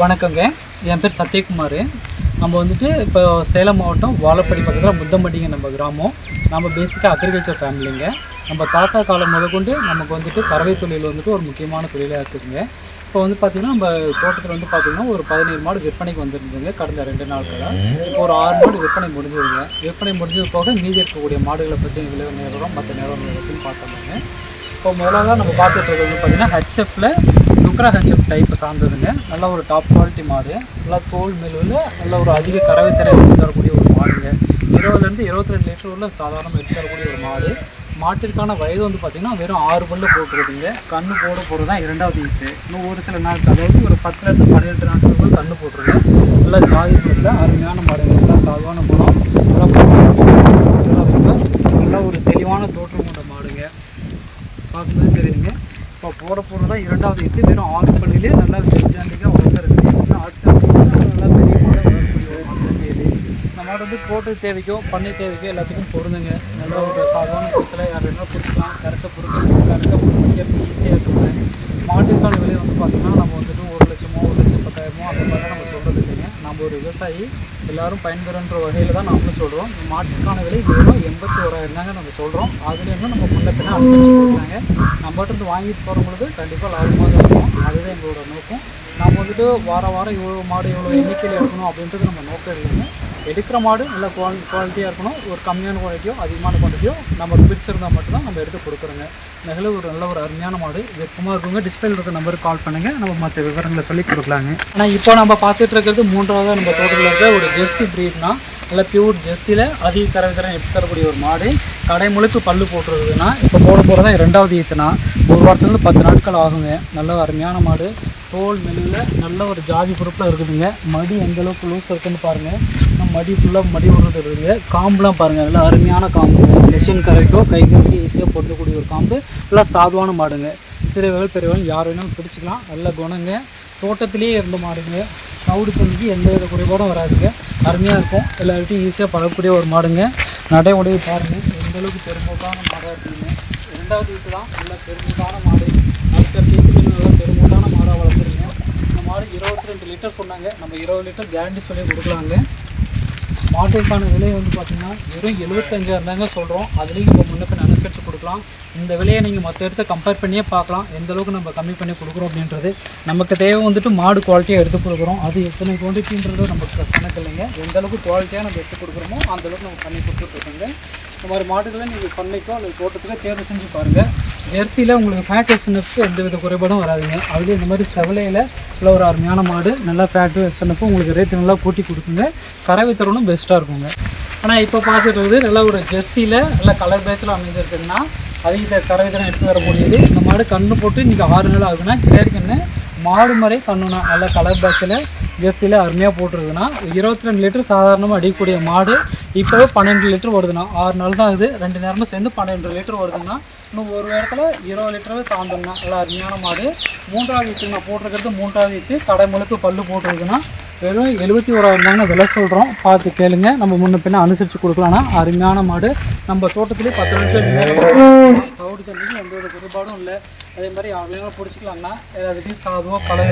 வணக்கங்க. என் பேர் சத்யகுமார். நம்ம வந்துட்டு இப்போ சேலம் மாவட்டம் வாழப்படி பக்கத்தில் முத்தம்பட்டிங்க நம்ம கிராமம். நம்ம பேசிக்காக அக்ரிகல்ச்சர் ஃபேமிலிங்க நம்ம தாத்தா காலம் முதற்கொண்டு நமக்கு வந்துட்டு கறவை தொழில் வந்துட்டு ஒரு முக்கியமான தொழிலாக இருக்குதுங்க. இப்போ வந்து பார்த்திங்கன்னா நம்ம தோட்டத்தில் வந்து பார்த்திங்கன்னா ஒரு பதினேழு மாடு விற்பனைக்கு வந்திருந்ததுங்க கடந்த ரெண்டு நாட்களாக இப்போ ஒரு ஆறு மாடு விற்பனை முடிஞ்சதுங்க. விற்பனை முடிஞ்சது போக மீதி இருக்கக்கூடிய மாடுகளை பற்றி விளைவு நேரம் மற்ற நேரம் பற்றியும் பார்த்தோம்ங்க. இப்போ முதலாக நம்ம பார்த்துட்டு இருக்கிறது வந்து பார்த்திங்கன்னா ஹெச்எஃப்ல லுக்ரா ஹெச்எஃப் டைப் சார்ந்ததுங்க நல்ல ஒரு டாப் குவாலிட்டி மாடு நல்லா தோல் மெலுவில் நல்ல ஒரு அதிக கறவை எடுத்து தரக்கூடிய ஒரு மாடுங்க இருபதுலேருந்து இருபத்தி ரெண்டு லிட்டர் உள்ள சாதாரண எடுத்து தரக்கூடிய ஒரு மாடு மாட்டிற்கான வயது வந்து பார்த்திங்கன்னா வெறும் ஆறு பல்லு போட்டுருக்குங்க கண்ணு போட போகிறது தான் இரண்டாவது ஈத்து இன்னும் ஒரு சில நாட்கள் அதாவது ஒரு பத்துலேருந்து பன்னிரெண்டு நாட்களுக்குள்ள கண்ணு போட்டுருங்க நல்லா ஜாதி பொருள் அருமையான மாடுங்க நல்லா சாதாரண மரம் நல்லா நல்லா ஒரு தெளிவான தோற்றம் கொண்ட மாடுங்க பார்க்கும்போது தெரியுதுங்க இப்போ போட போகிறது தான் இரண்டாவது எட்டு வெறும் ஆறு பள்ளியிலே நல்லா பெஞ்சாண்டிக்காக வளர்ந்துருக்கு இன்னும் அடுத்த நல்லா பெரிய மாடு இந்த வந்து போட்டு தேவைக்கும் பண்ணி தேவைக்கும் எல்லாத்துக்கும் பொருந்துங்க. நல்ல ஒரு சாதாரண பொருத்தில் யார் வேணாலும் பிடிச்சிக்கலாம் கரெக்டாக பொறுக்க கரெக்டாக பொறுக்க ஈஸியாக இருக்குங்க. மாட்டுக்கான விலை வந்து பார்த்திங்கன்னா நம்ம வந்துட்டு ஒரு லட்சமோ ஒரு லட்சம் பத்தாயிரமோ அந்த மாதிரி நம்ம சொல்கிறது இல்லைங்க நம்ம ஒரு விவசாயி எல்லாரும் பயன்பெறுன்ற வகையில் தான் நாமளும் சொல்கிறோம் மாட்டுக்கான விலை வெறும் எண்பத்தி ஓராயிரம் தாங்க நம்ம சொல்கிறோம் அதுலேருந்து நம்ம முன்ன அனுசரிச்சு கொடுக்குறாங்க நம்மகிட்ட வாங்கிட்டு போகிறவங்களுக்கு கண்டிப்பாக லாபமாக தான் இருக்கும். அதுதான் எங்களோட நோக்கம். நம்ம வந்துட்டு வார வாரம் இவ்வளோ மாடு இவ்வளோ எண்ணிக்கையில் எடுக்கணும் அப்படின்றது நம்ம நோக்கம் இல்லைங்க. எடுக்கிற மாடு நல்ல குவாலி குவாலிட்டியாக இருக்கணும். ஒரு கம்மியான குவாலிட்டியோ அதிகமான குவாலிட்டியோ நமக்கு பிடிச்சிருந்தா மட்டும்தான் நம்ம எடுத்து கொடுக்குறோங்க. நெகிழ ஒரு நல்ல ஒரு அருமையான மாடு. வெப்பமாக இருக்கவங்க டிஸ்பிளேல இருக்க நம்பருக்கு கால் பண்ணுங்கள் நம்ம மற்ற விவரங்களை சொல்லி கொடுக்கலாங்க. ஆனால் இப்போ நம்ம பார்த்துட்டு இருக்கிறது மூன்றாவது நம்ம தோட்டத்தில் இருக்கிற ஒரு ஜெர்சி ப்ரீட்னா நல்ல பியூர் ஜெர்சியில் அதிக கறவை திறன் எடுத்து தரக்கூடிய ஒரு மாடு. கடை முழுக்கு பல்லு போட்டுருக்குதுன்னா இப்போ போட போகிறதா ரெண்டாவது ஈத்துனா ஒரு வாரத்துலேருந்து பத்து நாட்கள் ஆகுங்க. நல்ல அருமையான மாடு. தோல் மெல்ல நல்ல ஒரு ஜாதி பொறுப்பில் இருக்குதுங்க. மடி எந்த அளவுக்கு லூஸ் இருக்குன்னு பாருங்கள் நம்ம மடி ஃபுல்லாக மடி விடுறது இருக்குதுங்க. காம்புலாம் பாருங்கள் நல்லா அருமையான காம்புங்க மிஷின் கரைக்கோ கை கரைக்கோ ஈஸியாக பொருந்தக்கூடிய ஒரு காம்பு. நல்லா சாதுவான மாடுங்க. சிறுவர்கள் பெரியவர்கள் யார் வேணாலும் பிடிச்சிக்கலாம். நல்ல குணங்க. தோட்டத்திலேயே இருந்த மாடுங்க. கவுடு பண்ணிக்கு எந்த வித குறைபாடும் வராதுங்க. அருமையாக இருக்கும். எல்லார்கிட்டையும் ஈஸியாக பழகக்கூடிய ஒரு மாடுங்க. நடை உடைய பாருங்கள் எந்தளவுக்கு பெரும்போக்கான மாடாக இருக்குதுங்க. ரெண்டாவது வீட்டு தான் நல்ல பெருமூட்டான மாடு அடுத்த வீட்டுக்கு நல்லா பெருமூட்டான மாடாக வளர்த்துருங்க இந்த மாடு இருபத்தி ரெண்டு லிட்டர் சொன்னாங்க. நம்ம இருபது லிட்டர் கேரண்டி சொல்லி கொடுக்கலாங்க. மாட்டுக்கான விலை வந்து பார்த்திங்கன்னா வெறும் எழுபத்தஞ்சாயிரம் தாங்க சொல்கிறோம் அதுலேயும் இப்போ முன்னப்பின் பின்ன அனுசரித்து கொடுக்கலாம். இந்த விலையை நீங்கள் மற்ற இடத்த கம்பேர் பண்ணியே பார்க்கலாம். எந்த அளவுக்கு நம்ம கம்மி பண்ணி கொடுக்குறோம் அப்படின்றது. நமக்கு தேவை வந்துட்டு மாடு குவாலிட்டியாக எடுத்து கொடுக்குறோம். அது எத்தனை குவான்டிட்டின்றது நமக்கு கணக்கு இல்லைங்க. எந்த அளவுக்கு குவாலிட்டியாக நம்ம எடுத்து கொடுக்குறோமோ அந்த அளவுக்கு நம்ம பண்ணி கொடுத்துட்ருக்கோங்க. இந்த மாதிரி மாடுகளை நீங்கள் பண்ணைக்கோ அல்லது தோட்டத்துக்கோ தேர்வு செஞ்சு பாருங்கள் ஜெர்சியில் உங்களுக்கு ஃபேட் எந்த வித குறைபாடும் வராதுங்க. அதுலேயும் இந்த மாதிரி செவலையில் நல்ல ஒரு அருமையான மாடு நல்லா ஃபேட்டு எஸ்என்எஃப் உங்களுக்கு ரேட்டு நல்லா கூட்டி கொடுக்குங்க. கறவை தரணும் பெஸ்ட்டாக இருக்குங்க. ஆனால் இப்போ பார்த்துட்டு நல்ல ஒரு ஜெர்சியில் நல்ல கலர் பேச்சில் அமைஞ்சிருக்குதுன்னா அதிக கறவை தரம் எடுத்து வர முடியுது. இந்த மாடு கண்ணு போட்டு இன்றைக்கி ஆறு நாள் ஆகுதுன்னா கிளியர் மாடு முறை கண்ணுனா நல்ல கலர் பேச்சில் ஜெர்சியில் அருமையாக போட்டிருக்குதுன்னா இருபத்தி ரெண்டு லிட்டர் சாதாரணமாக அடிக்கக்கூடிய மாடு இப்போவே பன்னெண்டு லிட்டர் வருதுண்ணா ஆறு நாள் தான் ஆகுது. ரெண்டு நேரமும் சேர்ந்து பன்னெண்டு லிட்டர் வருதுன்னா இன்னும் ஒரு இடத்துல இருபது லிட்டரவே தாண்டோம்னா நல்லா அருமையான மாடு. மூன்றாவது வீட்டு நான் போட்டிருக்கிறது மூன்றாவது வீட்டு கடை முழுக்க பல்லு போட்டிருக்குன்னா வெறும் எழுபத்தி ஓராயிரம் தாங்க விலை சொல்கிறோம் பார்த்து கேளுங்க. நம்ம முன்ன பின்ன அனுசரித்து கொடுக்கலாம்னா அருமையான மாடு. நம்ம தோட்டத்திலே பத்து நிமிஷம் தவிடு தண்ணிக்கு எந்த ஒரு குறைபாடும் இல்லை. அதே மாதிரி யாரையும் பிடிச்சிக்கலாம்னா ஏதாவது சாதுவாக பழைய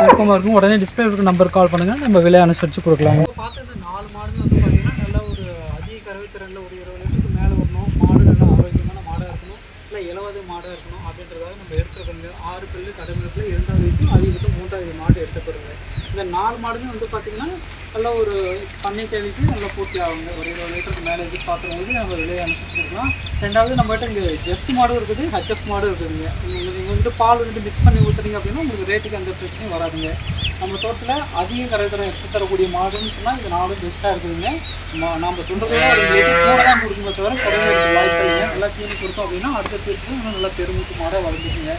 விருப்பமாக இருக்கும். உடனே டிஸ்பிளே இருக்க நம்பர் கால் பண்ணுங்கள் நம்ம விலை அனுசரித்து கொடுக்கலாம். பார்த்தது நாலு மாதம் வந்து பார்த்தீங்கன்னா நல்ல ஒரு அதிக கறவை திறனில் ஒரு இருபது லிட்டருக்கு மேலே வரணும் மாடு நல்லா ஆரோக்கியமான மாடாக இருக்கணும் இல்லை இலவத மாடாக இருக்கணும் அப்படின்றதாக நம்ம எடுத்துருக்கோங்க ஆறு இரண்டாவது வீட்டு அதிகபட்சம் மூன்றாவது மாடு எடுத்துக்கிறோங்க இந்த நாலு மாடுமே வந்து பார்த்திங்கன்னா நல்ல ஒரு பண்ணை தேவைக்கு நல்லா பூர்த்தி ஆகுங்க. ஒரு இருபது லிட்டருக்கு மேலே எதிர்பார்க்குறவங்களுக்கு நம்ம விலையை அனுசரிச்சு கொடுக்கலாம் ரெண்டாவது நம்மகிட்ட இங்கே ஜெஸ் மாடும் இருக்குது ஹச்எஃப் மாடும் இருக்குதுங்க. நீங்கள் வந்துட்டு பால் வந்துட்டு மிக்ஸ் பண்ணி ஊற்றுறீங்க அப்படின்னா உங்களுக்கு ரேட்டுக்கு எந்த பிரச்சனையும் வராதுங்க. நம்ம தோட்டத்தில் அதிக கரைத்தரம் எடுத்து தரக்கூடிய மாடுன்னு சொன்னால் இது நாடும் பெஸ்ட்டாக இருக்குதுங்க. நம்ம நம்ம சொல்கிறத ஒரு கூட தான் கொடுக்குமே தவிர குறைய வாய்ப்பு இல்லைங்க. நல்லா தீனி கொடுத்தோம் அப்படின்னா அடுத்த பேருக்கு இன்னும் நல்லா பெருமூட்டு மாடாக வளர்ந்துக்குங்க.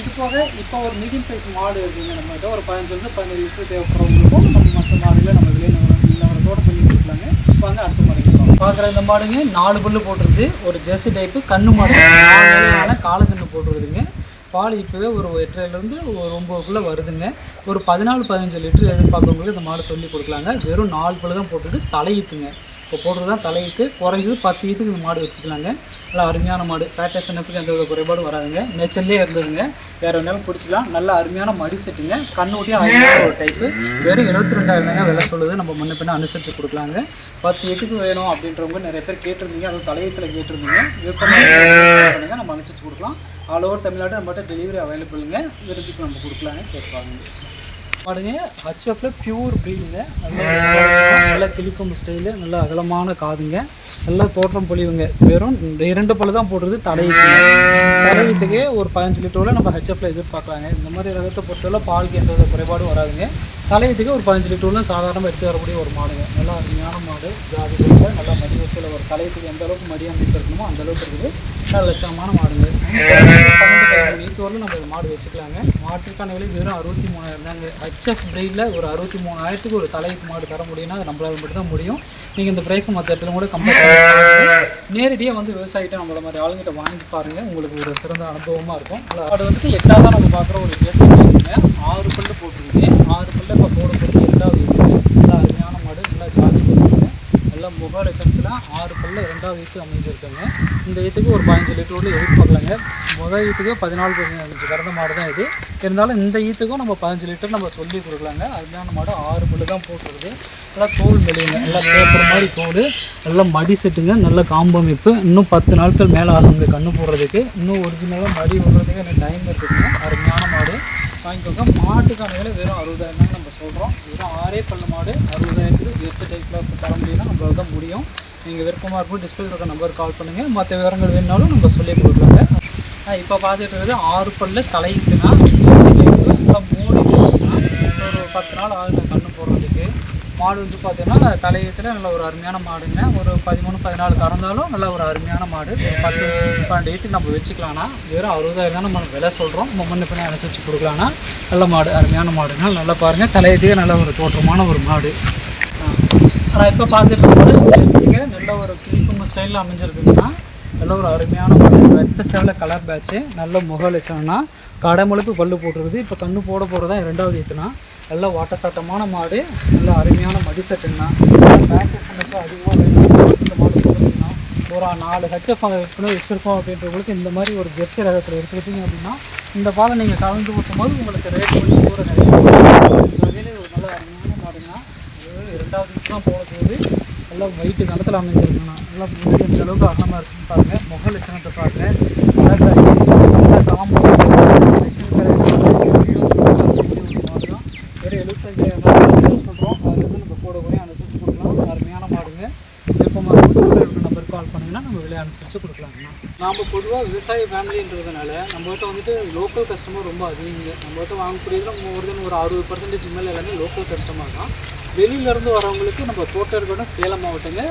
இது போக இப்போ ஒரு மீடியம் சைஸ் மாடு இருக்குங்க. நம்மகிட்ட ஒரு பதினஞ்சுலேருந்து பதினேழு லிட்டர் தேவைப்படுறவங்களுக்கும் நம்ம மற்ற மாடுகளை நம்ம விலை நிலவரத்தோட சொல்லி கொடுக்கலாங்க. வாங்க அடுத்த மாடுங்க பார்க்குற இந்த மாடுங்க நாலு புல்லு போட்டுருது ஒரு ஜெர்சி டைப்பு கண்ணு மாடு. நாலு நிலையான காலக்கண்ணு பால் இப்போவே ஒரு எட்டரைலேருந்து ஒரு ஒம்பதுக்குள்ளே வருதுங்க. ஒரு பதினாலு பதினஞ்சு லிட்டர் எதிர்பார்க்கறவங்களுக்கு இந்த மாடு சொல்லி கொடுக்கலாங்க. வெறும் நாலு புல்லு தான் போட்டுட்டு தலையிட்டுங்க இப்போ போடுறது தான் தலையீத்து குறைஞ்சது பத்து ஈத்துக்கு இந்த மாடு வச்சுக்கலாங்க. நல்லா அருமையான மாடு. ஃபேட்டேஷனுக்கு எந்த வித குறைபாடும் வராதுங்க. மேய்ச்சல்லே இருந்ததுங்க. வேறு வேணாலும் பிடிச்சிக்கலாம். நல்ல அருமையான மடி செட்டுங்க. கண்ணூட்டியும் அருமையான ஒரு டைப்பு வெறும் எழுபத்தி ரெண்டாயிரம் தாங்க விலை சொல்லுது. நம்ம முன்ன பின்ன அனுசரித்து கொடுக்கலாங்க. பத்து எட்டுக்கு வேணும் அப்படின்றவங்க நிறைய பேர் கேட்டிருந்தீங்க. அதுவும் தலையத்தில் கேட்டிருந்தீங்க. விருப்பமாக நம்ம அனுசரித்து கொடுக்கலாம். ஆல் ஓவர் தமிழ்நாடு நம்மகிட்ட டெலிவரி அவைலபிளுங்க விருதுக்கு நம்ம கொடுக்கலாங்க கேட்பாங்க. பாருங்க ஹச்எஃப்ல பியூர் ப்ரீடுங்க நல்லா நல்லா கிளிக்கும் ஸ்டைலு நல்லா அகலமான காதுங்க. நல்லா தோற்றம் பொழிவுங்க. வெறும் இரண்டு பல்லு தான் போடுறது தலையீத்துங்க தலையீத்துக்கே ஒரு பதினஞ்சு லிட்டரோட நம்ம ஹெச்எஃப்ல எதிர்பார்க்கலாங்க. இந்த மாதிரி ரகத்தை பொறுத்தவரை பாலுக்கு எந்த வித குறைபாடும் வராதுங்க. தலையீத்துக்கு ஒரு பதினஞ்சு லிட்டரில் சாதாரணமாக எடுத்து வரக்கூடிய ஒரு மாடுங்க. நல்லா அருமையான மாடு ஜாதி நல்லா மடி வசதியில் ஒரு தலையீத்துக்கு எந்த அளவுக்கு மடி அமைப்பு இருக்கணுமோ அந்த அளவுக்கு இருக்குது. நல்ல லட்சமான மாடுங்க. பன்னெண்டு வரலும் நம்ம மாடு வச்சுக்கலாங்க. மாட்டுக்கான விலை வெறும் அறுபத்தி மூணாயிரம் தாங்க. ஹெச்எஃப் பிரெயிடில் ஒரு அறுபத்தி மூணாயிரத்துக்கு ஒரு தலைக்கு மாடு தர முடியும்னா அது நம்மளால் மட்டும் தான் முடியும். நீங்கள் இந்த ப்ரைஸை மற்ற இடத்துல கூட கம்பேர் நேரடியாக வந்து விவசாயிகிட்ட நம்மள மாதிரி ஆளுங்கிட்ட வாங்கி பாருங்கள் உங்களுக்கு ஒரு சிறந்த அனுபவமாக இருக்கும். அது வந்துட்டு எட்டாவது நம்ம பார்க்குற ஒரு ஜேசிங்க ஆறு பல்லு போட்டிருக்கீங்க ஆறு பல்லு இப்போ போட போகிறது ரெண்டாவது இருக்குது நல்லா அருமையான மாடு நல்லா ஜாதி கொடுக்குங்க நல்ல முக லட்சணத்தில் ஆறு பல்ல ரெண்டாவது ஈத்து அமைஞ்சிருக்குங்க. இந்த ஈத்துக்கு ஒரு பதினஞ்சு லிட்டர் எதிர்பார்க்கலாங்க முதல் ஈத்துக்கு பதினாலு பதினஞ்சு கறந்த மாடு தான் இது. இருந்தாலும் இந்த ஈத்துக்கும் நம்ம பதினஞ்சு லிட்டர் நம்ம சொல்லி கொடுக்கலாங்க. அருமையான மாடு ஆறு பல்லு தான் போட்டுருது நல்லா தோல் வெளியுங்க நல்லா பேப்பர் மாதிரி தோல். நல்லா மடி செட்டுங்க. நல்ல காம்பமைப்பு இன்னும் பத்து நாட்கள் மேலே ஆகுங்க கண்ணு போடுறதுக்கு. இன்னும் ஒரிஜினலாக மடி விடுறதுக்கு எனக்கு டைம் இருக்குதுங்க. அருமையான மாடு. வாங்கிக்கோங்க. மாட்டுக்கான விலை வெறும் அறுபதாயிரம் தான் நம்ம சொல்கிறோம் வெறும் ஆறே பல்லு மாடு. அறுபதாயிரத்துக்கு ஜெர்சி டைப்பில் தர முடியும்னா நம்மளால தான் முடியும். நீங்கள் விருப்பமாக இருக்கும் டிஸ்பிளே இருக்க நம்பர் கால் பண்ணுங்கள் மற்ற விவரங்கள் வேணுனாலும் நம்ம சொல்லி கொடுக்குறாங்க இப்போ பார்த்துட்டு இருக்குது ஆறு பல்லு தலைக்குன்னா ஜெர்சி மூணு ஒரு பத்து நாள் ஆகுங்க கண்ணு போடுறதுக்கு. மாடு வந்து பார்த்தீங்கன்னா தலையத்தில் நல்ல ஒரு அருமையான மாடுங்க. ஒரு பதிமூணு பதினாலு கறந்தாலும் நல்ல ஒரு அருமையான மாடு. பத்து பன்னெண்டு ஏற்றுக்கு நம்ம வச்சுக்கலாம்னா வெறும் அறுபதாயிரம் தான் நம்ம விலை சொல்கிறோம் நம்ம முன்ன பின்ன அனுசரித்து கொடுக்கலாம்னா நல்ல மாடு அருமையான மாடுங்க. நல்லா பாருங்கள் தலையத்துக்கே நல்ல ஒரு தோற்றமான ஒரு மாடு. ஆனால் இப்போ பார்த்துட்டு இருக்கும்போது நல்ல ஒரு கிளிக்கும்பு ஸ்டைலில் அமைஞ்சிருக்குதுன்னா நல்ல ஒரு அருமையான ஒரு ரத்த சேவல கலர் பேட்ச்சு நல்ல முகலட்சணம்னா கடை முழுப்பு பல்லு போட்டுருக்குது. இப்போ கண்ணு போட போகிறதா ரெண்டாவது ஈத்துனா நல்ல வாட்ட சாட்டமான மாடு நல்ல அருமையான மடி செட்டுங்கண்ணா பேக்கஸ் மட்டும் அதிகமாக வேணும் இந்த மாடு ஒரு நாலு ஹெச்எஃப் விற்பனை வச்சுருக்கோம் அப்படின்றவங்களுக்கு இந்த மாதிரி ஒரு ஜெர்சி ரகத்தில் இருக்கிறீங்க அப்படின்னா இந்த பாலை நீங்கள் கலந்து ஊற்றும் போது உங்களுக்கு ரேட் கொஞ்சம் கூட நிறைய வகையில் ஒரு நல்ல அருமையான மாடுங்க அது இரண்டாவது ஈத்து தான் போட போகுது நல்லா வயிற்று கணத்தில் அமைஞ்சிருக்குண்ணா நல்லா முன்னாடி எந்த அளவுக்கு அகலமாக இருக்குன்னு பாருங்கள் முக லட்சணத்தை பாருங்கள் கலர் நல்லா காம்போ. வெறும் எழுபத்தஞ்சாயிரம் சொல்கிறோம் அது வந்து நம்ம கூட கூட அனுசரித்து கொடுக்கலாம். அருமையான மாடுங்க. விருப்பமாக நம்பருக்கு கால் பண்ணிங்கன்னா நம்ம விலை அனுசரித்து கொடுக்கலாங்கண்ணா நாம் பொதுவாக விவசாய ஃபேமிலின்றதுனால நம்மகிட்ட வந்துட்டு லோக்கல் கஸ்டமர் ரொம்ப அதிகங்க. நம்மகிட்ட வாங்கக்கூடியதுல மோர் தென் ஒரு அறுபது பர்சன்டேஜ் மேலே எல்லாமே லோக்கல் கஸ்டமர் தான். வெளியிலேருந்து வரவங்களுக்கு நம்ம தோட்டம் சேலம் மாவட்டங்க.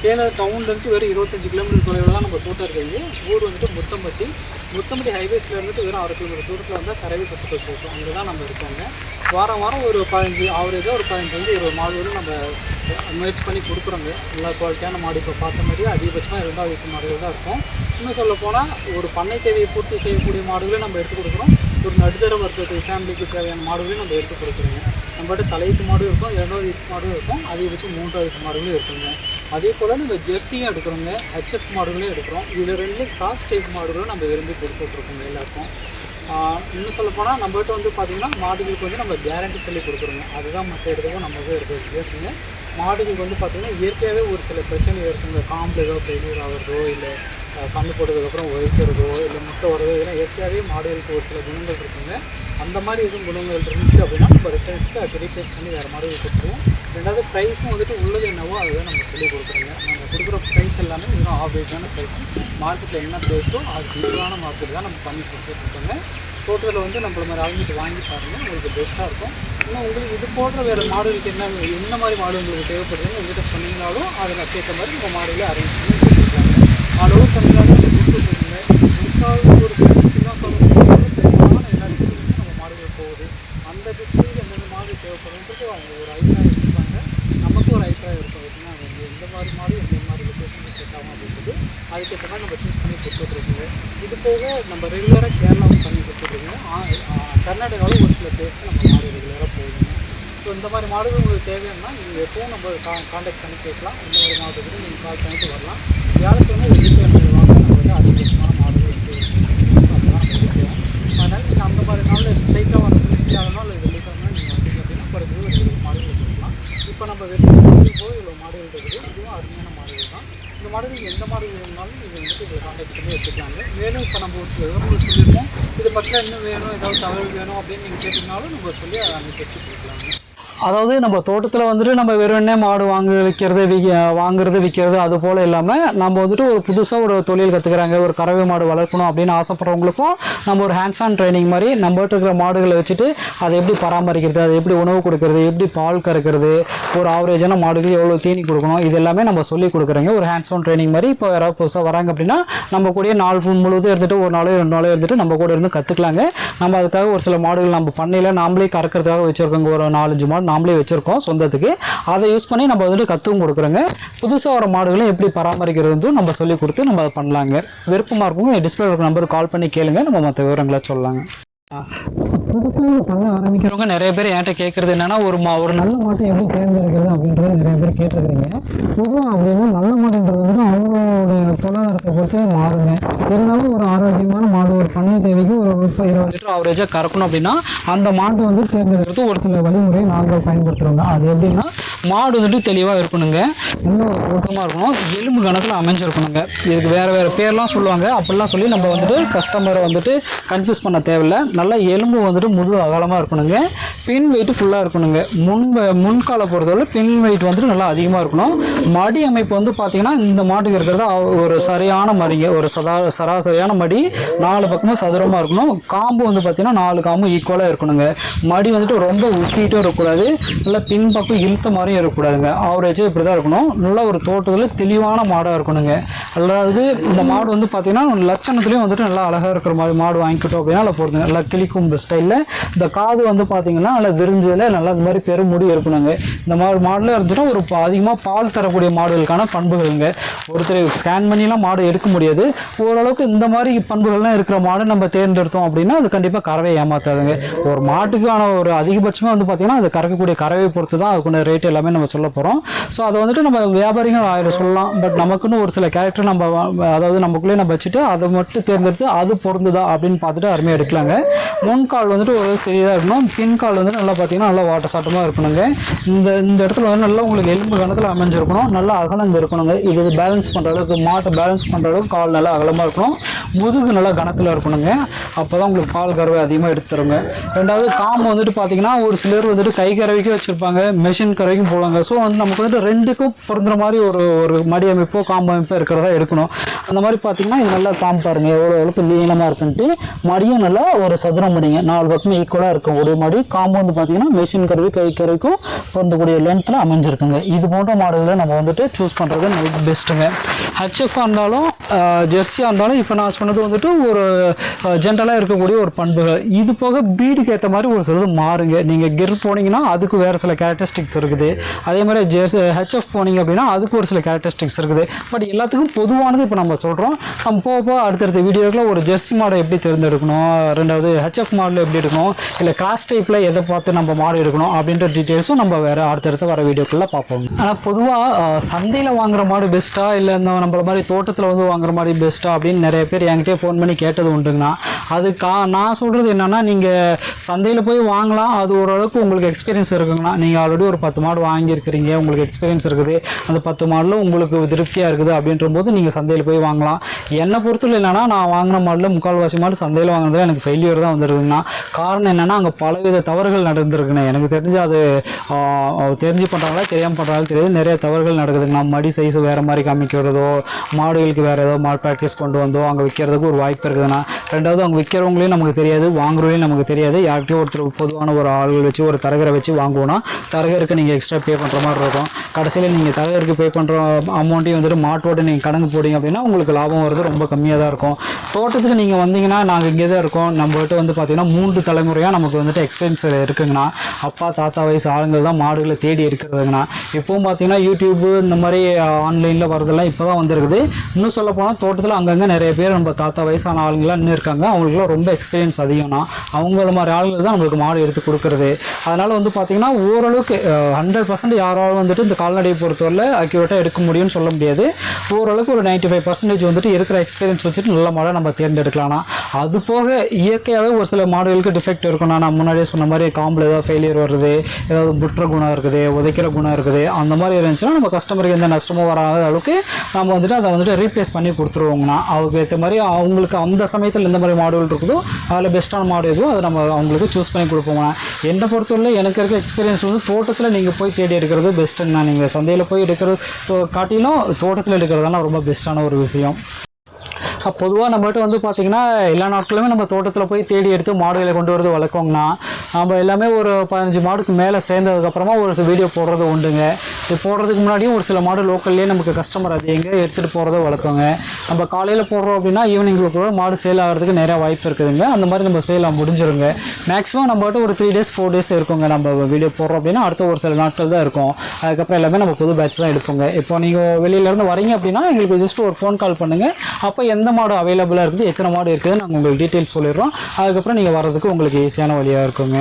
சேலம் டவுன்லேருந்து வெறும் இருபத்தஞ்சி கிலோமீட்டர் தொலைவில் தான் நம்ம தோட்டம் இருக்குது ஊர் வந்துட்டு முத்தம்பட்டி. முத்தம்பட்டி ஹைவேஸில் இருந்துட்டு வெறும் அரை கிலோமீட்டர் தூரத்தில் வந்தால் கரவி பசுக்கள் தோட்டம். அங்கே தான் நம்ம இருக்காங்க. வாரம் வாரம் ஒரு பதினஞ்சு ஆவரேஜாக ஒரு பதினஞ்சு வந்து இருபது மாடு வரை நம்ம முயற்சி பண்ணி கொடுக்குறோங்க. எல்லா குவாலிட்டியான மாடு இப்போ பார்த்த மாதிரியே அதிகபட்சமாக ரெண்டாவது வீட்டு மாடுகள் தான் இருக்கும். இன்னும் சொல்ல போனால் ஒரு பண்ணை தேவையை பூர்த்தி செய்யக்கூடிய மாடுகளை நம்ம எடுத்து கொடுக்குறோம். ஒரு நடுத்தர வர்க்கத்துக்கு ஃபேமிலிக்கு தேவையான மாடுகளையும் நம்ம எடுத்து கொடுக்குறோங்க. நம்மகிட்ட தலையீட்டு மாடும் இருக்கும் இரண்டாவது இட்டு மாடும் இருக்கும் அதிகபட்சம் மூன்றாவது மாடுகளும் இருக்குங்க. அதே போல் நம்ம ஜெர்சியும் எடுக்கிறோங்க ஹெச்எஃப் மாடுகளையும் எடுக்கிறோம். இதில் ரெண்டுலேயும் கிராஸ் டைப் மாடுகளும் நம்ம விரும்பி கொடுத்துட்ருக்கோங்க எல்லாருக்கும். இன்னும் சொல்ல போனால் நம்மகிட்ட வந்து பார்த்திங்கன்னா மாடுகளுக்கு வந்து நம்ம கேரண்டி சொல்லி கொடுக்குறோங்க. அதுதான் மற்ற இடத்துக்கும் நம்ம வந்து இருக்கிறது பேசுங்க மாடுகளுக்கு வந்து பார்த்திங்கன்னா இயற்கையாகவே ஒரு சில பிரச்சனை இருக்குங்க. காம்பில் ஏதோ ஃபெயிலியர் ஆகிறதோ இல்லை கண்ணு போட்டதுக்கப்புறம் ஒழிக்கிறதோ இல்லை முட்டை வரதோ இதெல்லாம் இயற்கையாகவே மாடுகளுக்கு ஒரு சில குணங்கள் இருக்குங்க. அந்த மாதிரி எதுவும் குணங்கள் இருந்துச்சு அப்படின்னா நம்ம ரிட்டர்ன் அதை ரீப்ளேஸ் பண்ணி வேறு மாதிரி கொடுத்துருவோம். ரெண்டாவது ப்ரைஸும் வந்துட்டு உள்ளது என்னவோ அதுதான் நம்ம சொல்லி கொடுக்குறோங்க. நம்ம கொடுக்குற ப்ரைஸ் எல்லாமே இன்னும் ஆவரேஜான ப்ரைஸ் மார்க்கெட்டில் என்ன ப்ரைஸோ அதுக்கு ஈக்குவலான மார்க்கெட் தான் நம்ம பண்ணி கொடுத்துட்ருக்கோங்க தோட்டத்தில் வந்து நம்மள மாதிரி ஆளுங்கிட்டு வாங்கி பாருங்கள் உங்களுக்கு பெஸ்ட்டாக இருக்கும். இன்னும் உங்களுக்கு இது போன்ற வேறு மாடுகளுக்கு என்ன என்ன மாதிரி மாடு உங்களுக்கு தேவைப்படுதுன்னு உங்கள்கிட்ட சொன்னீங்கனாலும் அதில் கேட்ட மாதிரி உங்கள் மாடுகளை அரேஞ்ச் பண்ணி கொடுத்துருக்காங்க அளவு தமிழ்நாடு கொடுத்து போகுங்க முக்கால் ஒரு டிஸ்ட்ரிக்ட் தான் சொல்லணும் பெரும்பாலான எல்லா டிஸ்ட்ரிக்ட்லையும் நம்ம மாடுகள் போகுது அந்த மாதிரி எந்தெந்த மாடு அவங்க ஒரு அபிப்பிராயம் இருப்பாங்க. நமக்கும் ஒரு அபிப்பிராயம் இருக்கும். எப்படின்னா வந்து எந்த மாதிரி மாடு எந்த மாதிரி லொக்கேஷன் செட் ஆகும் அப்படின்றது. அதுக்கேற்ற மாதிரி நம்ம சூஸ் பண்ணி கொடுத்துட்ருக்கோங்க இது போக நம்ம ரெகுலராக கேரளாவும் பண்ணி கொடுத்துட்ருக்கோங்க கர்நாடகாவில் ஒரு சில பிளேஸ்க்கு நம்ம மாடு ரெகுலராக போகுதுங்க ஸோ இந்த மாதிரி மாடுகள் உங்களுக்கு தேவைன்னா நீங்கள் எப்பவும் நம்ம காண்டாக்ட் பண்ணி கேட்கலாம். இந்த மாதிரி மாடுகளுக்கு நீங்கள் கால் பண்ணிட்டு வரலாம். வியாழக்கிழமை வெள்ளிக்கிழமை வாங்க. நம்ம வந்து அதிகபட்சமான மாடுகள் வந்து நம்ம அதனால் நீங்கள் அந்த மாதிரி நாளில் ஸ்ட்ரைட்டாக வர நாள் அல்லது வெள்ளிக்கிழமை நீங்கள் வந்தீங்க அப்படின்னா குறைஞ்சது ஒரு இருபது மாடுகள் கொடுக்கலாம் இப்போ நம்ம வெறும் போய் இவ்வளோ மாடல் இருக்குது இதுவும் அருமையான மாடல் தான் இந்த மாடல் எந்த மாடல் வேணும்னாலும் நீங்கள் வந்துட்டு இதை காண்டாக்ட் பண்ணி வச்சுக்கலாங்க. மேலும் இப்போ நம்ம ஒரு சில விவரங்கள் சொல்லியிருக்கோம். இது பற்றில இன்னும் வேணும் ஏதாவது தகவல் வேணும் அப்படின்னு நீங்கள் கேட்டிங்கனாலும் நம்ம சொல்லி அதை அனுசரித்து கொடுக்கலாம் அதாவது நம்ம தோட்டத்தில் வந்துட்டு நம்ம வெறும் மாடு வாங்க விற்கிறது வி வாங்குறது விற்கிறது அது போல் இல்லாமல் நம்ம வந்துட்டு ஒரு புதுசாக ஒரு தொழில் கற்றுக்குறாங்க ஒரு கறவை மாடு வளர்க்கணும் அப்படின்னு ஆசைப்படுறவங்களுக்கும் நம்ம ஒரு ஹேண்ட்ஸ் ஆன் ட்ரைனிங் மாதிரி நம்மகிட்ட இருக்கிற மாடுகளை வச்சுட்டு அதை எப்படி பராமரிக்கிறது அதை எப்படி உணவு கொடுக்கறது எப்படி பால் கறக்கிறது ஒரு ஆவரேஜான மாடுகள் எவ்வளோ தீனி கொடுக்கணும் இது எல்லாமே நம்ம சொல்லி கொடுக்குறோங்க ஒரு ஹேண்ட்ஸ் ஆன் ட்ரைனிங் மாதிரி இப்போ யாராவது புதுசாக வராங்க அப்படின்னா நம்ம கூடயே நாள் முழுவதும் இருந்துட்டு ஒரு நாளோ ரெண்டு நாளோ இருந்துட்டு நம்ம கூட இருந்து கற்றுக்கலாங்க நம்ம அதுக்காக ஒரு சில மாடுகள் நம்ம பண்ணையில் நாமளே கறக்கிறதுக்காக வச்சுருக்கோங்க. ஒரு நாலஞ்சு மாடு நாமளே வச்சுருக்கோம் சொந்தத்துக்கு. அதை யூஸ் பண்ணி நம்ம வந்துட்டு கற்றுவும் கொடுக்குறோங்க. புதுசாக வர மாடுகளும் எப்படி பராமரிக்கிறதுன்னு நம்ம சொல்லி கொடுத்து நம்ம அதை பண்ணலாங்க. விருப்பமாக இருக்கும் டிஸ்பிளே இருக்கிற நம்பருக்கு கால் பண்ணி கேளுங்க. நம்ம மற்ற விவரங்களை சொல்லலாங்க. புதுசாக பண்ண ஆரம்பிக்கிறவங்க நிறைய பேர் என்கிட்ட கேட்குறது என்னென்னா ஒரு மா ஒரு நல்ல மாட்டை எப்படி தேர்ந்தெடுக்கிறது அப்படின்றத நிறைய பேர் கேட்டிருக்கிறீங்க. பொதுவாக அப்படின்னா நல்ல மாடுன்றது வந்து அவங்களோட பொருளாதாரத்தை பொறுத்து மாறுங்க. இருந்தாலும் ஒரு ஆரோக்கியமான மாடு ஒரு பண்ணை தேவைக்கு ஒரு முப்பது இருபது லிட்டர் ஆவரேஜாக கறக்கணும் அப்படின்னா அந்த மாட்டை வந்து தேர்ந்தெடுக்கிறது ஒரு சில வழிமுறை நாங்கள் பயன்படுத்துகிறோங்க அது எப்படின்னா மாடு வந்துட்டு தெளிவாக இருக்கணுங்க. இன்னும் ஒரு இருக்கணும். எலும்பு கணக்கில் அமைஞ்சிருக்கணுங்க. இதுக்கு வேறு வேறு பேர்லாம் சொல்லுவாங்க. அப்படிலாம் சொல்லி நம்ம வந்துட்டு கஸ்டமரை வந்துட்டு கன்ஃபியூஸ் பண்ண தேவையில்ல. நல்லா எலும்பு வந்துட்டு முழு அகலமாக இருக்கணுங்க. பின் வெயிட் ஃபுல்லாக இருக்கணுங்க. முன் முன்கால பொறுத்தவரை பின் வெயிட் வந்துட்டு நல்லா அதிகமாக இருக்கணும். மடி அமைப்பு வந்து பார்த்திங்கன்னா இந்த மாட்டுக்கு இருக்கிறது ஒரு சரியான மடிங்க. ஒரு சதா சராசரியான மடி நாலு பக்கமும் சதுரமாக இருக்கணும். காம்பு வந்து பார்த்திங்கன்னா நாலு காம்பும் ஈக்குவலாக இருக்கணுங்க. மடி வந்துட்டு ரொம்ப உப்பிட்டும் இருக்கக்கூடாது. நல்லா பின்பக்கம் இழுத்த மாதிரியும் இருக்கக்கூடாதுங்க. ஆவரேஜாக இப்படி தான் இருக்கணும். நல்ல ஒரு தோட்டத்தில் தெளிவான மாடாக இருக்கணுங்க. அதாவது இந்த மாடு வந்து பார்த்திங்கன்னா லட்சணத்துலேயும் வந்துட்டு நல்லா அழகாக இருக்கிற மாதிரி மாடு வாங்கிக்கிட்டோம் அப்படின்னா நல்லா போடுங்க நல்லா கிளிக்கும் ஸ்டைலில் இந்த காது வந்து பார்த்திங்கன்னா நல்லா விரிஞ்சதில் நல்லா இந்த மாதிரி பெருமுடி இருக்கணுங்க. இந்த மாதிரி மாடுல இருந்துச்சுன்னா ஒரு அதிகமாக பால் தரக்கூடிய மாடுகளுக்கான பண்புகளுங்க. ஒருத்தர் ஸ்கேன் பண்ணிலாம் மாடு எடுக்க முடியாது. ஓரளவு ஓரளவுக்கு இந்த மாதிரி பண்புகள்லாம் இருக்கிற மாடை நம்ம தேர்ந்தெடுத்தோம் அப்படின்னா அது கண்டிப்பாக கறவை ஏமாத்தாதுங்க. ஒரு மாட்டுக்கான ஒரு அதிகபட்சமாக வந்து பார்த்தீங்கன்னா அது கறக்கக்கூடிய கறவை பொறுத்து தான் அதுக்குள்ள ரேட் எல்லாமே நம்ம சொல்ல போகிறோம் ஸோ அதை வந்துட்டு நம்ம வியாபாரிகள் ஆயிரம் சொல்லலாம். பட் நமக்குன்னு ஒரு சில கேரக்டர் நம்ம அதாவது நமக்குள்ளே நம்ம வச்சுட்டு அதை மட்டும் தேர்ந்தெடுத்து அது பொருந்துதா அப்படின்னு பார்த்துட்டு அருமையாக எடுக்கலாங்க. முன்கால் வந்துட்டு ஒரு சிறியதாக இருக்கணும். பின்கால் வந்துட்டு நல்லா பார்த்தீங்கன்னா நல்லா வாட்டர் சாட்டமாக இருக்கணுங்க. இந்த இந்த இடத்துல வந்து நல்லா உங்களுக்கு எலும்பு கணத்தில் அமைஞ்சிருக்கணும். நல்லா அகலங்க இருக்கணுங்க. இது பேலன்ஸ் பண்ணுற அளவுக்கு மாட்டை பேலன்ஸ் பண்ணுற அளவுக்கு கால் நல்லா அகலமாக இருக்கணும். முதுகு நல்லா கணத்தில் இருக்கணுங்க. அப்போ தான் உங்களுக்கு பால் கறவை அதிகமாக எடுத்து தருங்க. ரெண்டாவது காம்பு வந்துட்டு பார்த்தீங்கன்னா ஒரு சிலர் வந்துட்டு கை கறவைக்கும் வச்சுருப்பாங்க. மெஷின் கறவைக்கும் போடுவாங்க. ஸோ வந்து நமக்கு வந்துட்டு ரெண்டுக்கும் பொருந்துற மாதிரி ஒரு ஒரு மடி அமைப்போ காம்பு அமைப்போ இருக்கிறதா எடுக்கணும். அந்த மாதிரி பார்த்தீங்கன்னா இது நல்லா காம்பு பாருங்கள் எவ்வளோ எவ்வளோ நீளமாக இருக்குன்ட்டு மடியும் நல்லா ஒரு சதுரம் மடிங்க. நாலு பக்கமே ஈக்குவலாக இருக்கும். ஒரு மடி காம்பு வந்து பார்த்தீங்கன்னா மெஷின் கருவி கை கருவிக்கும் பொருந்தக்கூடிய லென்த்தில் அமைஞ்சிருக்குங்க. இது போன்ற மாடலில் நம்ம வந்துட்டு சூஸ் பண்ணுறது நமக்கு பெஸ்ட்டுங்க ஹெச்எஃப் இருந்தாலும் ஜெர்சியாக இருந்தாலும் இப்போ நான் சொன்னது வந்துட்டு ஒரு ஜென்ரலாக இருக்கக்கூடிய ஒரு பண்புகள். இது போக பீடுக்கு ஏற்ற மாதிரி ஒரு சிலது மாறுங்க. நீங்கள் கிர் போனீங்கன்னா அதுக்கு வேறு சில கேரக்டரிஸ்டிக்ஸ் இருக்குது. அதே மாதிரி ஜெர்ஸ் ஹெச்எஃப் போனீங்க அப்படின்னா அதுக்கு ஒரு சில கேரக்டரிஸ்டிக்ஸ் இருக்குது. பட் எல்லாத்துக்கும் பொதுவானது இப்போ நம்ம சொல்கிறோம் நம்ம போக போக அடுத்தடுத்த வீடியோக்கில் ஒரு ஜெர்சி மாடை எப்படி தேர்ந்தெடுக்கணும்? ரெண்டாவது ஹெச்எஃப் மாடல் எப்படி எடுக்கணும் இல்லை கிராஸ் டைப்பில் எதை பார்த்து நம்ம மாடு எடுக்கணும்? அப்படின்ற டீட்டெயில்ஸும் நம்ம வேறு அடுத்தடுத்து வர வீடியோக்குள்ளே பார்ப்போம். ஆனால் பொதுவாக சந்தையில் வாங்குற மாடு பெஸ்ட்டாக இல்லை இந்த நம்மள மாதிரி தோட்டத்தில் வந்து வாங்குற மாதிரி பெஸ்ட்டாக அப்படின்னு நிறைய பேர் என்கிட்டயே ஃபோன் பண்ணி கேட்டது உண்டுங்கண்ணா. அது கா நான் சொல்கிறது என்னென்னா நீங்கள் சந்தையில் போய் வாங்கலாம். அது ஓரளவுக்கு உங்களுக்கு எக்ஸ்பீரியன்ஸ் இருக்குங்கண்ணா. நீங்கள் ஆல்ரெடி ஒரு பத்து மாடு வாங்கியிருக்கிறீங்க. உங்களுக்கு எக்ஸ்பீரியன்ஸ் இருக்குது. அந்த பத்து மாடில் உங்களுக்கு திருப்தியாக இருக்குது அப்படின்ற போது நீங்கள் சந்தையில் போய் வாங்கலாம். என்னை பொறுத்தவரை என்னென்னா நான் வாங்கின மாடில் முக்கால்வாசி மாடு சந்தையில் வாங்கினதில் எனக்கு ஃபெயிலியர் தான் வந்துருக்குங்கண்ணா. காரணம் என்னென்னா அங்கே பலவித தவறுகள் நடந்திருக்குண்ணே எனக்கு தெரிஞ்சு அது தெரிஞ்சு பண்ணுறாங்களா தெரியாமல் பண்ணுறாங்களா தெரியாது. நிறைய தவறுகள் நடக்குதுங்கண்ணா. மடி சைஸ் வேறு மாதிரி காமிக்கிறதோ மாடுகளுக்கு வேறு ஏதோ மால் ப்ராக்டிஸ் கொண்டு வந்தோ அங்கே விற்கிறதுக்கு ஒரு வாய்ப்பு இருக்குதுண்ணா ரெண்டாவது அங்கே விற்கிறவங்களையும் நமக்கு தெரியாது வாங்குறவங்களையும் நமக்கு தெரியாது. யார்கிட்டயும் ஒருத்தர் பொதுவான ஒரு ஆள்கள் வச்சு ஒரு தரகரை வச்சு வாங்குவோன்னா தரகருக்கு நீங்கள் எக்ஸ்ட்ரா பே பண்ணுற மாதிரி இருக்கும். கடைசியில் நீங்கள் தரகருக்கு பே பண்ணுற அமௌண்ட்டையும் வந்துட்டு மாட்டோட நீங்கள் கணக்கு போடுங்க அப்படின்னா உங்களுக்கு லாபம் வருது ரொம்ப கம்மியாக தான் இருக்கும். தோட்டத்துக்கு நீங்கள் வந்தீங்கன்னா நாங்கள் இங்கே தான் இருக்கோம். நம்மகிட்ட வந்து பார்த்தீங்கன்னா மூன்று தலைமுறையாக நமக்கு வந்துட்டு எக்ஸ்பீரியன்ஸ் இருக்குங்கண்ணா அப்பா தாத்தா வயசு ஆளுங்கள் தான் மாடுகளை தேடி இருக்கிறதுங்கண்ணா இப்போவும் பார்த்தீங்கன்னா யூடியூப் இந்த மாதிரி ஆன்லைனில் வரதெல்லாம் இப்போ தான் வந்திருக்குது. இன்னும் சொல்ல போனால் தோட்டத்தில் அங்கங்கே நிறைய பேர் நம்ம தாத்தா வயசான ஆளுங்களாம் நின்று இருக்காங்க. அவங்களுக்குலாம் ரொம்ப எக்ஸ்பீரியன்ஸ் அதிகம்னா அவங்கள மாதிரி ஆளுங்க தான் நம்மளுக்கு மாடு எடுத்து கொடுக்குறது. அதனால் வந்து பார்த்திங்கன்னா ஓரளவுக்கு ஹண்ட்ரட் பர்சன்ட் யாராலும் வந்துட்டு இந்த கால்நடையை பொறுத்தவரை அக்யூரேட்டாக எடுக்க முடியும்னு சொல்ல முடியாது. ஓரளவுக்கு ஒரு நைன்ட்டி ஃபைவ் பர்சன்டேஜ் வந்துட்டு இருக்கிற எக்ஸ்பீரியன்ஸ் வச்சுட்டு நல்ல மாடை நம்ம தேர்ந்தெடுக்கலாம்னா அது போக இயற்கையாகவே ஒரு சில மாடுகளுக்கு டிஃபெக்ட் இருக்கும்னா நான் முன்னாடியே சொன்ன மாதிரி காம்பில் ஏதாவது ஃபெயிலியர் வருது ஏதாவது புற்ற குணம் இருக்குது உதைக்கிற குணம் இருக்குது அந்த மாதிரி இருந்துச்சுன்னா நம்ம கஸ்டமருக்கு எந்த நஷ்டமும் வராத அளவுக்கு நம்ம வந்துட்டு அதை வந்துட்டு ரீப்ளேஸ் பண்ணி கொடுத்துருவோங்கண்ணா அவங்களுக்கு ஏற்ற மாதிரி அவங்களுக்கு அந்த சமயத்தில் எந்த மாதிரி மாடுகள் இருக்குதோ அதில் பெஸ்ட்டான மாடு எதுவோ அதை நம்ம அவங்களுக்கு சூஸ் பண்ணி கொடுப்போங்கண்ணா என்னை பொறுத்தவரை எனக்கு இருக்க எக்ஸ்பீரியன்ஸ் வந்து தோட்டத்தில் நீங்கள் போய் தேடி எடுக்கிறது பெஸ்ட்டுங்கண்ணா நீங்கள் சந்தையில் போய் எடுக்கிறது காட்டிலும் தோட்டத்தில் எடுக்கிறதுனா ரொம்ப பெஸ்ட்டான ஒரு விஷயம். பொதுவாக நம்மகிட்ட வந்து பார்த்திங்கன்னா எல்லா நாட்களுமே நம்ம தோட்டத்தில் போய் தேடி எடுத்து மாடுகளை கொண்டு வரது வளர்க்கோங்கண்ணா நம்ம எல்லாமே ஒரு பதினஞ்சு மாடுக்கு மேலே சேர்ந்ததுக்கப்புறமா ஒரு வீடியோ போடுறது உண்டுங்க. இது போடுறதுக்கு முன்னாடியும் ஒரு சில மாடு லோக்கல்லே நமக்கு கஸ்டமர் அது எங்கே எடுத்துகிட்டு போகிறத வழக்கங்க நம்ம காலையில் போடுறோம் அப்படின்னா ஈவினிங்குள்ள மாடு சேல் ஆகிறதுக்கு நிறையா வாய்ப்பு இருக்குதுங்க. அந்த மாதிரி நம்ம சேல் முடிஞ்சிருங்க. மேக்ஸிமம் நம்மகிட்ட ஒரு த்ரீ டேஸ் ஃபோர் டேஸ் இருக்குங்க. நம்ம வீடியோ போடுறோம் அப்படின்னா அடுத்த ஒரு சில நாட்கள் தான் இருக்கும். அதுக்கப்புறம் எல்லாமே நம்ம புது பேட்ச் தான் எடுப்போங்க. இப்போ நீங்கள் வெளியிலேருந்து வரீங்க அப்படின்னா எங்களுக்கு ஜஸ்ட் ஒரு ஃபோன் கால் பண்ணுங்கள் அப்போ எந்த மாடு அவைலபிளாக இருக்குது எத்தனை மாடு இருக்குது நாங்கள் உங்களுக்கு டீட்டெயில்ஸ் சொல்லிடுறோம். அதுக்கப்புறம் நீங்கள் வர்றதுக்கு உங்களுக்கு ஈஸியான வழியாக இருக்குங்க.